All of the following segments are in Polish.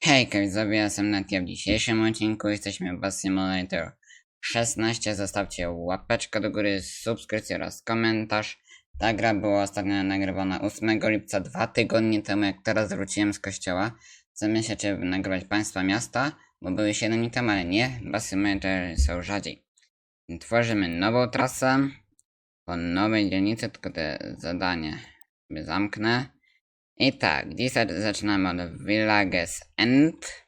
Hejka widzowie, ja jestem Natia. W dzisiejszym odcinku jesteśmy w Bus Simulator 16. Zostawcie łapeczkę do góry, subskrypcję oraz komentarz. Ta gra była ostatnio nagrywana 8 lipca, dwa tygodnie temu, jak teraz wróciłem z kościoła. Zamierzę czy nagrywać państwa miasta, bo były 7 dni temu, ale nie, Bus Simulator są rzadziej. Tworzymy nową trasę po nowej dzielnicy, tylko te zadanie sobie zamknę. I tak, dzisiaj zaczynamy od Villages End.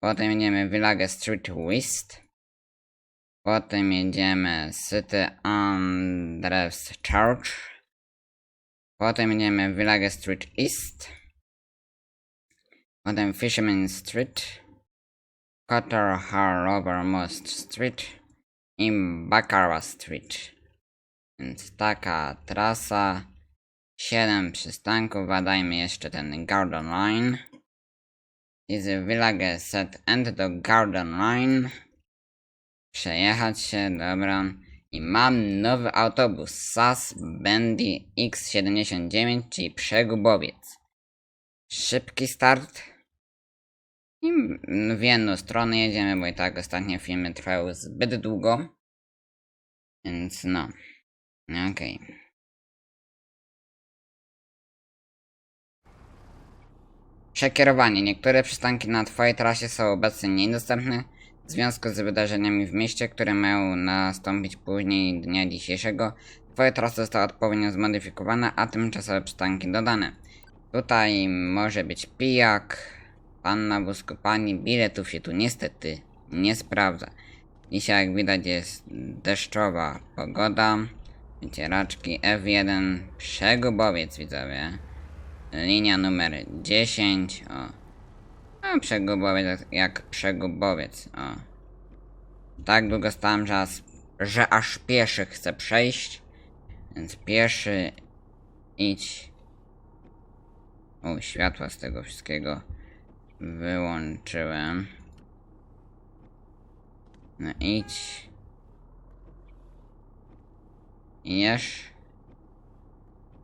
Potem jedziemy Villages Street West. Potem jedziemy City Andrews Church. Potem jedziemy Villages Street East. Potem Fisherman Street. Qatar Harbourmost Street. I Baccarat Street. Więc taka trasa. 7 przystanków, badajmy jeszcze ten Garden Line. Z Village Set End do Garden Line. Przejechać się, dobra. I mam nowy autobus SAS Bendy X79, czyli przegubowiec. Szybki start. I w jedną stronę jedziemy, bo i tak ostatnie filmy trwały zbyt długo. Więc no. Okej. Okay. Przekierowanie. Niektóre przystanki na Twojej trasie są obecnie niedostępne w związku z wydarzeniami w mieście, które mają nastąpić później dnia dzisiejszego. Twoja trasa została odpowiednio zmodyfikowana, a tymczasowe przystanki dodane. Tutaj może być pijak, pan na wózku, pani. Biletów się tu niestety nie sprawdza. Dzisiaj jak widać jest deszczowa pogoda. Wycieraczki F1, przegubowiec widzowie. Linia numer 10. O. A przegubowiec jak, przegubowiec. O. Tak długo stałem, że że aż pieszy chcę przejść. Więc pieszy idź. O, światła z tego wszystkiego wyłączyłem. No idź. Jesz.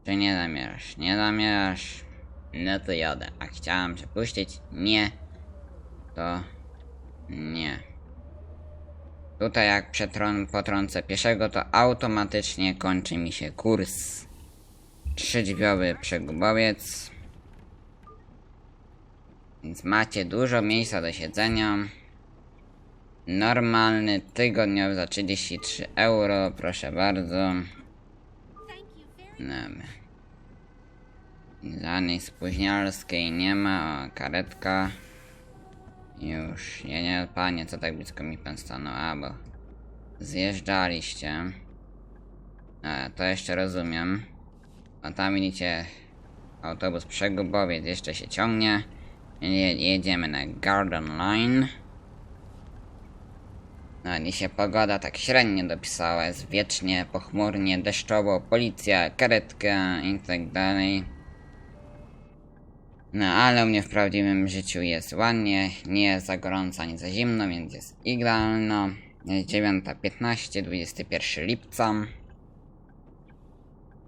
Czy nie zamierzasz? Nie zamierzasz? No to jadę. A chciałem przepuścić? Nie. To... Nie. Tutaj jak przetron, potrącę pieszego, to automatycznie kończy mi się kurs. Trzydźwiowy przegubowiec. Więc macie dużo miejsca do siedzenia. Normalny tygodniowy za 33 euro, proszę bardzo. Dobra. Żadnej spóźnialskiej nie ma, karetka. Już, nie, nie, panie, co tak blisko mi pan stanął, a bo zjeżdżaliście. A, to jeszcze rozumiem. A tam widzicie, autobus przegubowiec jeszcze się ciągnie. Je, jedziemy na Garden Line. No, dzisiaj pogoda tak średnio dopisała, jest wiecznie, pochmurnie, deszczowo, policja, karetka i tak dalej. No, ale u mnie w prawdziwym życiu jest ładnie, nie jest za gorąco ani za zimno, więc jest idealno. Jest 9.15, 21 lipca.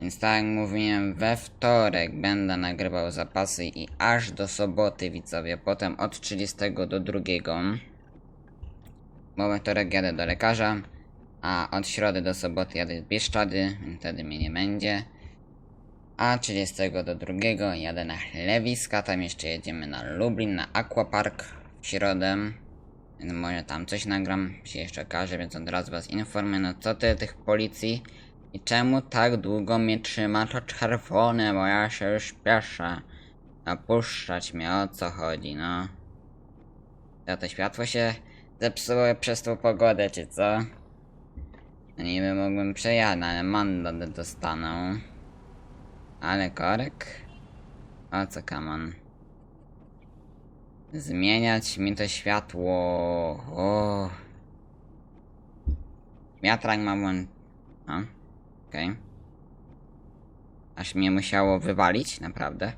Więc tak jak mówiłem, we wtorek będę nagrywał zapasy i aż do soboty widzowie, potem od 30 do 2 wtorek jadę do lekarza, a od środy do soboty jadę z Bieszczady, wtedy mnie nie będzie. A 30 do 2 jadę na Chlewiska, tam jeszcze jedziemy na Lublin, na Aquapark w środę. Może tam coś nagram, się jeszcze okaże, więc od razu was informuję, no co ty tych policji i czemu tak długo mnie trzyma to czerwone, bo ja się już spieszę. Napuszczać mnie, o co chodzi, no. Ja to światło się zepsuło przez tą pogodę, czy co? No niby mógłbym przejechać, ale mandat dostaną. Ale korek? O co kaman? Zmieniać mi to światło. O. Wiatrak mam włą... O, okej. Okay. Aż mnie musiało wywalić, naprawdę.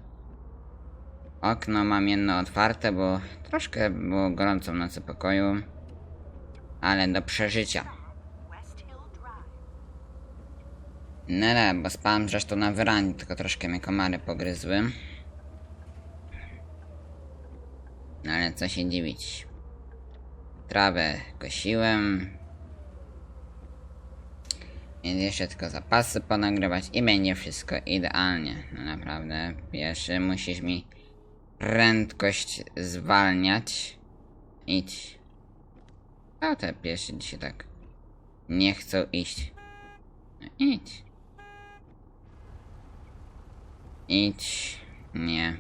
Okno mam jedno otwarte, bo troszkę było gorąco w nocy pokoju. Ale do przeżycia. No nie, bo spałem zresztą na wyranie, tylko troszkę mnie komary pogryzły. Ale co się dziwić. Trawę kosiłem. Więc jeszcze tylko zapasy ponagrywać i będzie wszystko idealnie. No naprawdę. Pierwszy musisz mi prędkość zwalniać. Idź. A te pieszy dzisiaj tak nie chcą iść. No idź. Idź. Nie.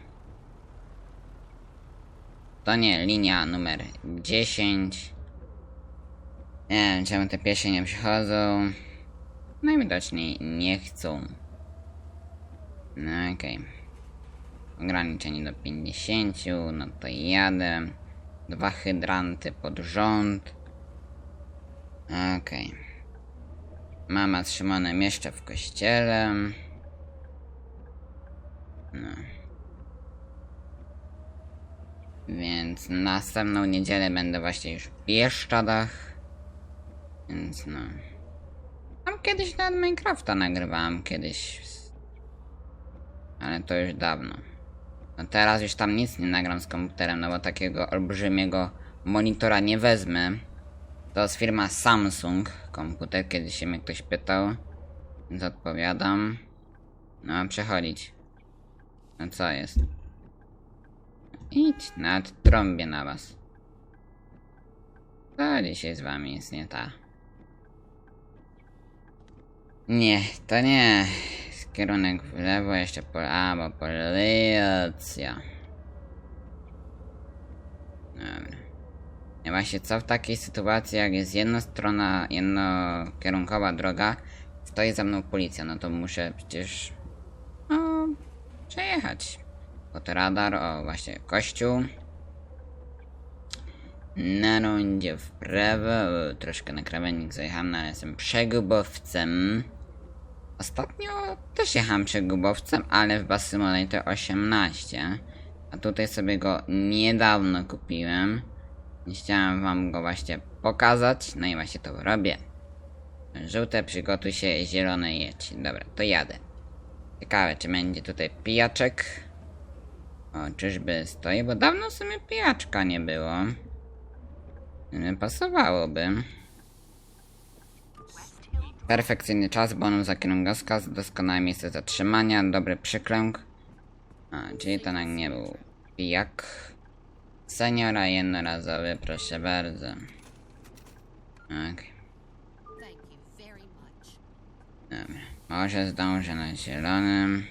To nie, linia numer 10. Nie wiem, czemu te piesze nie przychodzą. Najwidoczniej nie chcą. No okej. Ograniczenie do 50, no to jadę. Dwa hydranty pod rząd. Okej. Mama z Szymonem jeszcze w kościele. No. Więc następną niedzielę będę właśnie już w Bieszczadach. Więc no. Tam kiedyś nawet Minecrafta nagrywałem kiedyś. Ale to już dawno. No teraz już tam nic nie nagram z komputerem, no bo takiego olbrzymiego monitora nie wezmę. To jest firma Samsung komputer, kiedy się mnie ktoś pytał. Więc odpowiadam. No, przechodzić. No co jest? Idź, nawet trąbię na was. Co dzisiaj z wami jest nie ta? Nie, to nie. Kierunek w lewo, jeszcze po... A, bo policja. Dobra. I właśnie co w takiej sytuacji, jak jest jednostronna, jednokierunkowa droga, stoi za mną policja, no to muszę przecież... No... przejechać. Pod radar, o właśnie, kościół. Na rondzie w prawo, troszkę na krawędnik zajechałem, no ale jestem przegubowcem. Ostatnio też jechałem przegubowcem, ale w Bus Simulator 18. A tutaj sobie go niedawno kupiłem. Chciałem wam go właśnie pokazać, no i właśnie to robię. Żółte przygotuj się, zielone jedź. Dobra, to jadę. Ciekawe, czy będzie tutaj pijaczek. O, czyżby stoi, bo dawno w sumie pijaczka nie było. Pasowałoby. Perfekcyjny czas, bonus za kierunkowskaz, doskonałe miejsce zatrzymania, dobry przykręg. A, czyli to nam nie był pijak. Seniora jednorazowy, proszę bardzo. Okej, very much. dobra. Może zdążę na zielonym.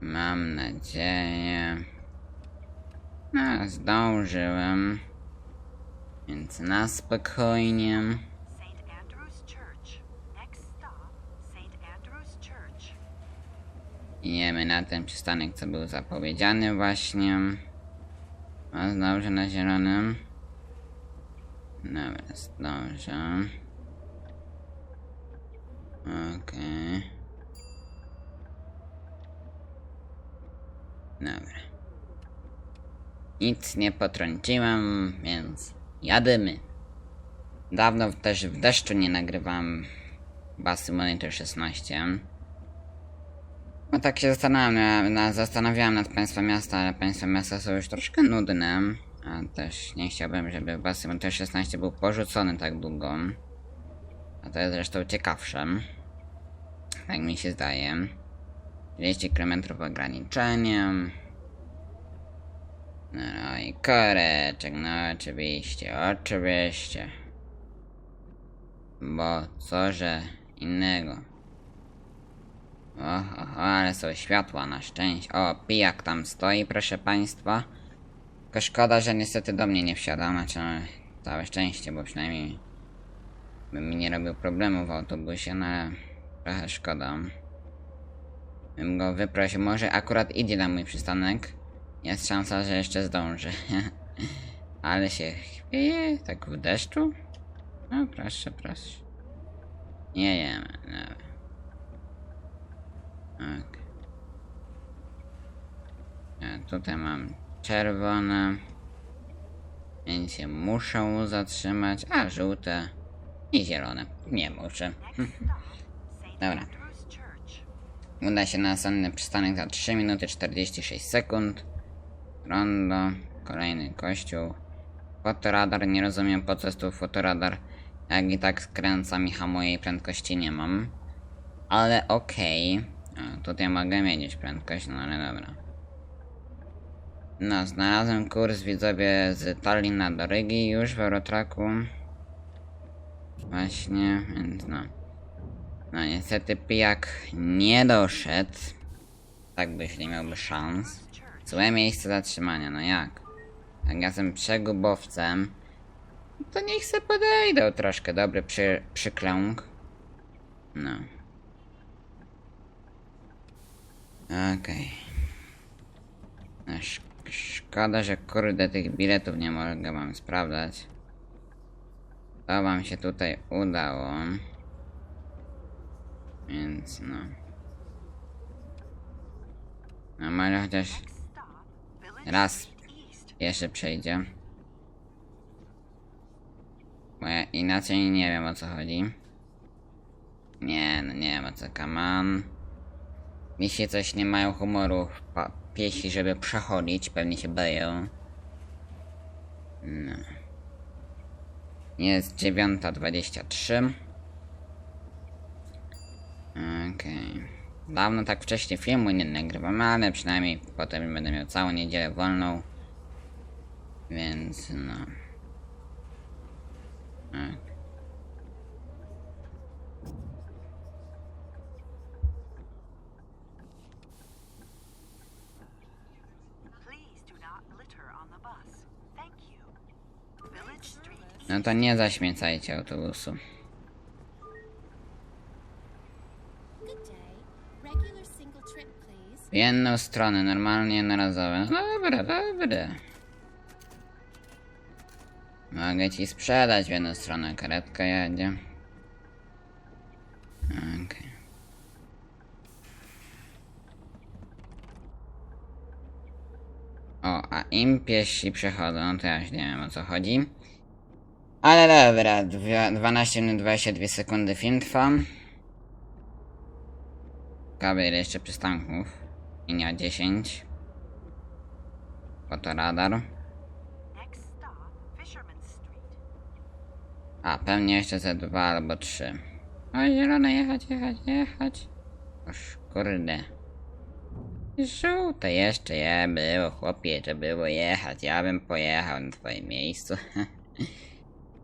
Mam nadzieję. No, zdążyłem. Więc na spokojnie. St. Andrew's Church. Next stop, St. Andrew's Church. Idziemy na ten przystanek, co był zapowiedziany właśnie. A zdążę na zielonym. Dobra, zdążę. Okej. Dobra. Nic nie potrąciłem, więc jadymy. Dawno też w deszczu nie nagrywam Basy Monitor 16. No tak się zastanawiam, na, zastanawiałem nad państwa miasta, ale państwa miasta są już troszkę nudne. A też nie chciałbym, żeby Bus Simulator 16 był porzucony tak długo. A to jest zresztą ciekawsze. Tak mi się zdaje. 200 km ograniczeniem. No i koreczek, no oczywiście, oczywiście. Bo co, że innego. O, o, ale są światła na szczęście. O, pijak tam stoi, proszę państwa. Tylko szkoda, że niestety do mnie nie wsiada, znaczy no, całe szczęście, bo przynajmniej bym nie robił problemu w autobusie, no ale trochę szkoda. Bym go wyprosił, może akurat idzie na mój przystanek. Jest szansa, że jeszcze zdąży. ale się chwieje, tak w deszczu. No proszę, proszę. Nie jemy, no. Tak. Ja tutaj mam czerwone. Więc się muszą zatrzymać, a żółte i zielone nie muszę. Dobra. Uda się na następny przystanek za 3 minuty 46 sekund. Rondo. kolejny kościół. Fotoradar, nie rozumiem po co jest tu fotoradar, jak i tak skręcam i hamuję i prędkości nie mam. Ale okej. A, Tutaj mogę mieć prędkość, no ale dobra. No, znalazłem kurs widzowie z Tallina do Rygi już w Eurotraku. Właśnie, więc no. No niestety pijak nie doszedł. Tak byś nie miałby szans. Złe miejsce zatrzymania, no jak? Jak ja jestem przegubowcem, to niech se podejdą troszkę. Dobry przy, przyklęk. No. Okej. Sz szkoda, że kurde tych biletów nie mogę wam sprawdzać. To wam się tutaj udało. Więc no. No może chociaż raz jeszcze przejdzie. Bo ja inaczej nie wiem o co chodzi. Nie, no nie wiem o co, come on. Jeśli coś nie mają humoru piesi, żeby przechodzić, pewnie się boją. No. Jest 9.23. Okej. Dawno tak wcześnie filmu nie nagrywam, ale przynajmniej potem będę miał całą niedzielę wolną. Więc no. Tak. Please No to nie zaśmiecajcie autobusu. W jedną stronę, normalnie jednorazowe. No Dobra, dobra. Mogę ci sprzedać w jedną stronę, karetka jedzie. Okej. O, a im piesi przechodzą, to ja już nie wiem o co chodzi. Ale dobra, dwie- 12 minut 22 sekundy film trwa. Ciekawe ile jeszcze przystanków. Linia 10. Fotoradar. Next stop, Fisherman Street. A, pewnie jeszcze ze dwa albo trzy. O, zielone, jechać, jechać, jechać. Oż, kurde. Żółte jeszcze je było, chłopie, że było jechać. Ja bym pojechał na twoim miejscu.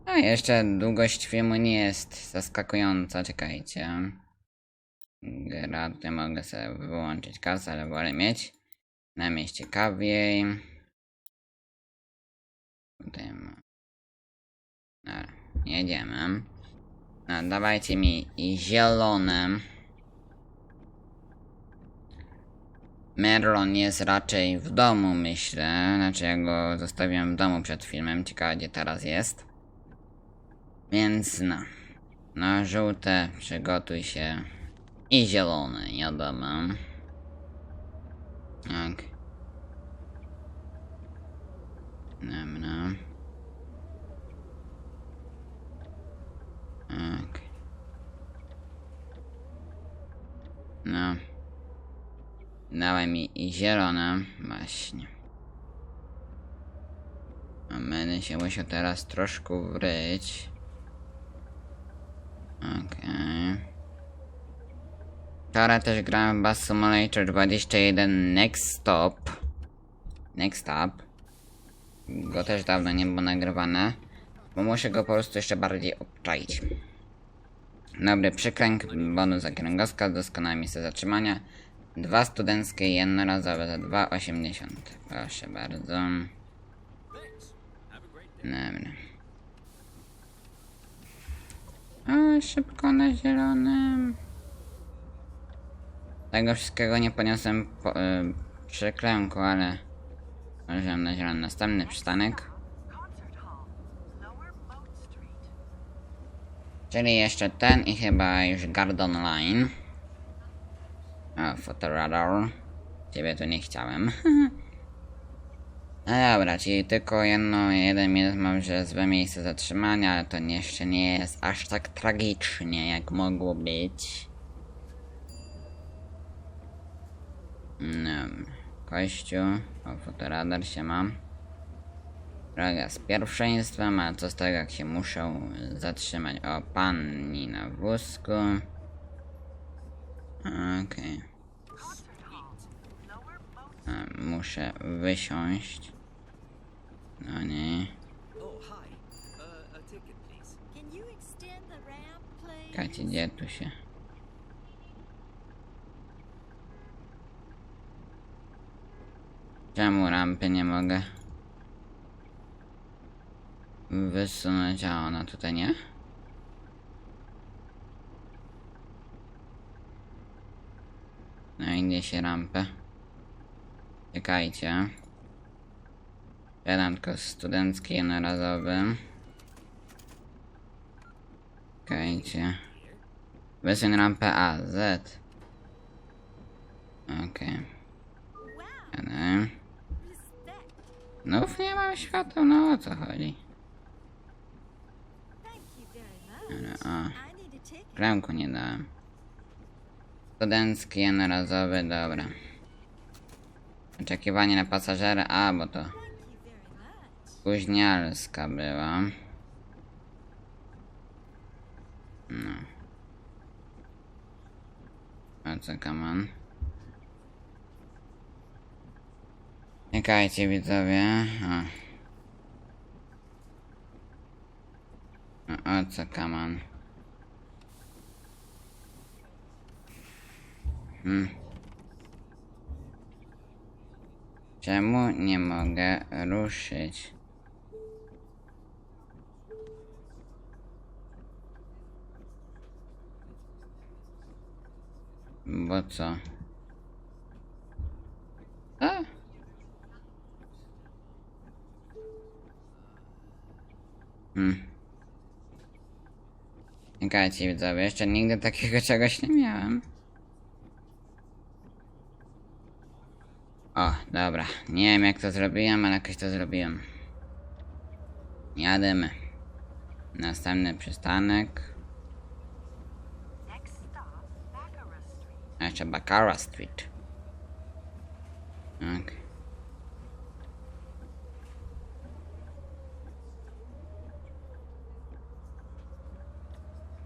A jeszcze długość filmu nie jest zaskakująca, czekajcie. Gra, tutaj mogę sobie wyłączyć kasę, ale wolę mieć. Na mieście ciekawiej. Tutaj ma... Dobra, jedziemy. No, dawajcie mi zielone. Merlon jest raczej w domu, myślę. Znaczy, ja go zostawiłem w domu przed filmem. Ciekawe, gdzie teraz jest. Więc no. No, żółte, przygotuj się. I zielone, wiadomo. Tak. Dobra. Tak. No. Dawaj mi i zielone. Właśnie. A będę się musiał teraz troszkę wryć. Okej. Wczoraj też grałem Bass Simulator 21 Next Stop. Next Stop. Go też dawno nie było nagrywane. Bo muszę go po prostu jeszcze bardziej obczaić. Dobry przykręg, bonus za kręgosłup, doskonałe miejsce zatrzymania. Dwa studenckie jednorazowe za 2,80. Proszę bardzo. Dobra. O, szybko na zielonym. Tego wszystkiego nie poniosłem po, y, przy ale... Możemy na zielony następny przystanek. Czyli jeszcze ten i chyba już Gardon Line. O, fotoradar. Ciebie tu nie chciałem. No dobra, czyli tylko jedno, jeden minut mam, że złe miejsce zatrzymania, ale to jeszcze nie jest aż tak tragicznie, jak mogło być. No, kościół, o, fotoradar się mam. Droga z pierwszeństwem, ale co z tego jak się muszą zatrzymać. O, pani na wózku. Okej. Concert Muszę wysiąść. No nie. Oh. Uh? Czekajcie, gdzie tu się... Czemu rampy nie mogę wysunąć, a ona tutaj nie? No i gdzie się rampę? Czekajcie. Jeden tylko studencki jednorazowy. Czekajcie. Wysuń rampę A, Z. Okej. Okay. Znów nie mam światła, no o co chodzi? Thank you very much. A, I need a ticket. kremku nie dałem. Studencki jednorazowy, dobra. Oczekiwanie na pasażera, a bo to spóźnialska była. No. A co, kaman? Czekajcie widzowie. O. O, o co, kaman? Hmm. Czemu nie mogę ruszyć? Bo co? A? Hmm. Czekajcie widzowie, jeszcze nigdy takiego czegoś nie miałem. O, dobra. Nie wiem jak to zrobiłem, ale jakoś to zrobiłem. Jademy. Następny przystanek. Jeszcze Baccarat Street. Ok.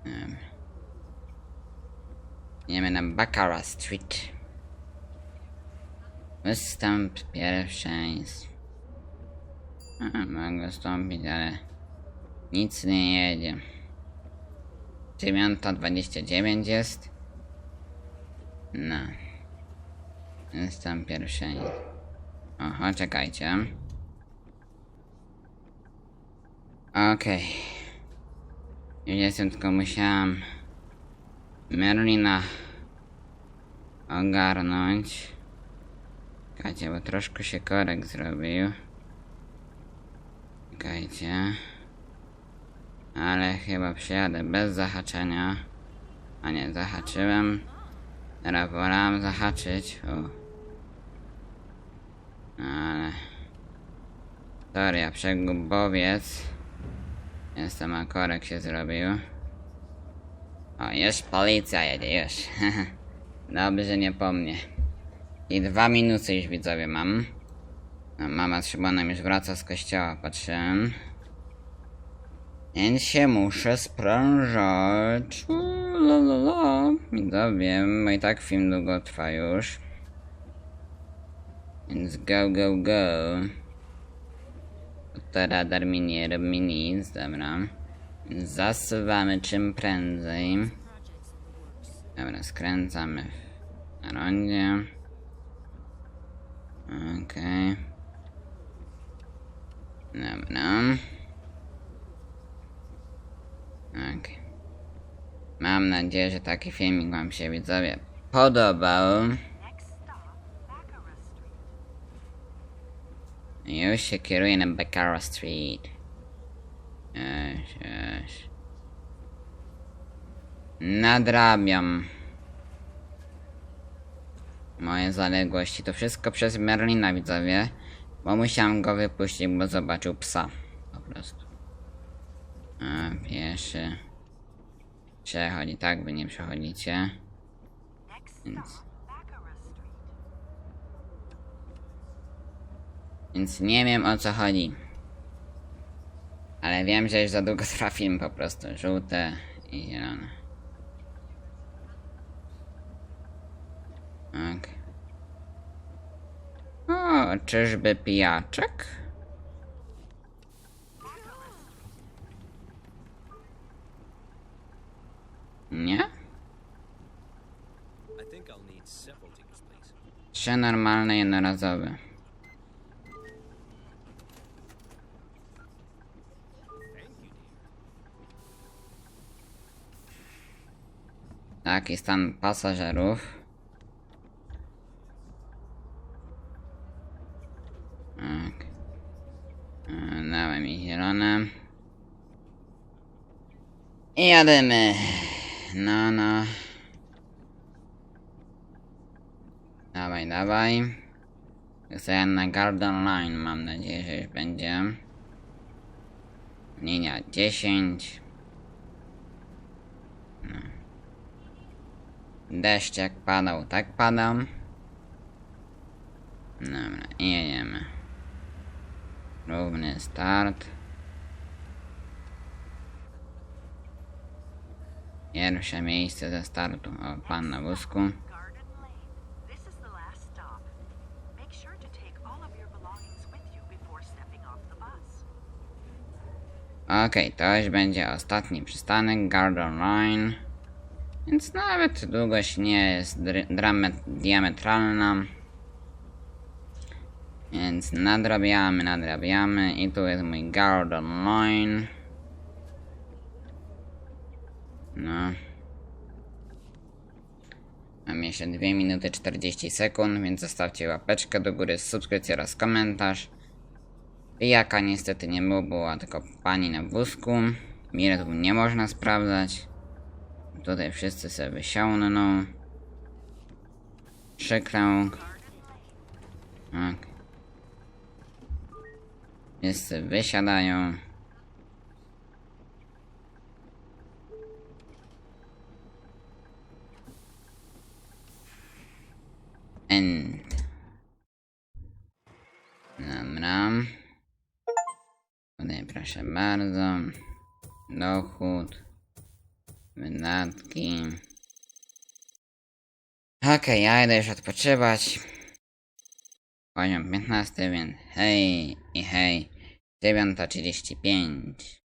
Dobra. Idziemy na Baccarat Street. Występ pierwszeństw. A, mogę wstąpić, ale nic nie jedzie. 9.29 jest. No. Jestem pierwszy. Oho, czekajcie. Okej. Już jestem, tylko musiałam Merlina ogarnąć. Czekajcie, bo troszkę się korek zrobił. Czekajcie. Ale chyba przyjadę bez zahaczenia. A nie, zahaczyłem. Teraz wolałem zahaczyć. O. Ale... Sorry, ja przegubowiec. Jestem, a korek się zrobił. O, już policja jedzie, już. Dobrze, nie po mnie. I dwa minusy już widzowie mam. Mama z Szymonem już wraca z kościoła, patrzyłem. Więc się muszę sprężać. La la la. Widzowie, bo i tak film długo trwa już. Więc go, go, go. To radar mi nie robi nic, dobra. Zasuwamy czym prędzej. Dobra, skręcamy na rondzie. Okej. Dobra. Okej. Mam nadzieję, że taki filmik wam się widzowie podobał. Już się kieruję na Baccarat Street. Już, już. Nadrabiam. Moje zaległości. To wszystko przez Merlina widzowie. Bo musiałem go wypuścić, bo zobaczył psa. Po prostu. A, pieszy. Przechodzi, tak wy nie przechodzicie. Więc, więc nie wiem o co chodzi. Ale wiem, że już za długo trwa film po prostu. Żółte i zielone. Tak. O, czyżby pijaczek? Nie? Trzy normalne, jednorazowe. Taki stan pasażerów. Tak. E, Dałem mi zielone. I jadymy. No, no. Dawaj, dawaj. Chcę na Garden Line, mam nadzieję, że już będzie. Linia 10. No. Deszcz jak padał, tak padał. Dobra, jedziemy. Równy start. Pierwsze miejsce ze startu. O, pan na wózku. Sure to już będzie ostatni przystanek, Garden Line. Więc nawet długość nie jest dr- diametralna. Więc nadrabiamy, nadrabiamy i tu jest mój Garden Line. No. Mam jeszcze 2 minuty 40 sekund, więc zostawcie łapeczkę do góry, subskrypcję oraz komentarz. Pijaka niestety nie było, była tylko pani na wózku. Biletów nie można sprawdzać. Tutaj wszyscy sobie wysiągną. Przykręg. Tak. Wszyscy wysiadają. End. Dobra. Tutaj proszę bardzo. Dochód. Wydatki. Okej, ja idę już odpoczywać. Poziom 15, więc hej i hej. 9.35.